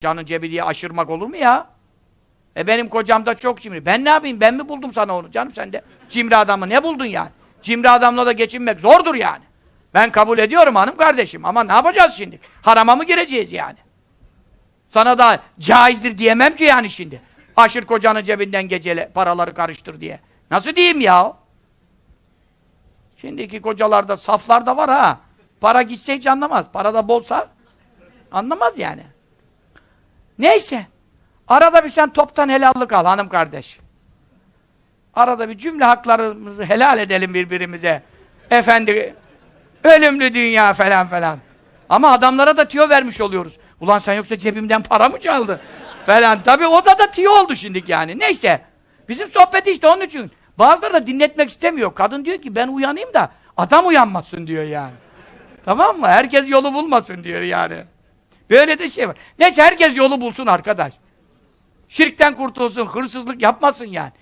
Canın cebi diye aşırmak olur mu ya? E benim kocam da çok cimri. Ben ne yapayım? Ben mi buldum sana onu? Canım sen de cimri adamı ne buldun yani? Cimri adamla da geçinmek zordur yani. Ben kabul ediyorum hanım kardeşim ama ne yapacağız şimdi? Harama mı gireceğiz yani? Sana da caizdir diyemem ki yani şimdi. Aşır kocanın cebinden gecele paraları karıştır diye. Nasıl diyeyim ya? Şimdiki kocalarda saflar da var ha. Para gitse hiç anlamaz. Para da bolsa anlamaz yani. Neyse. Arada bir sen toptan helallik al hanım kardeş. Arada bir cümle haklarımızı helal edelim birbirimize. Efendi, ölümlü dünya falan falan. Ama adamlara da tüyo vermiş oluyoruz. Ulan sen yoksa cebimden para mı çaldı? falan. Tabii o da da tüyo oldu şimdiki yani. Neyse. Bizim sohbeti işte onun için. Bazıları da dinletmek istemiyor. Kadın diyor ki ben uyanayım da adam uyanmasın diyor yani. Tamam mı? Herkes yolu bulmasın diyor yani. Böyle de şey var. Neyse herkes yolu bulsun arkadaş. Şirkten kurtulsun, hırsızlık yapmasın yani.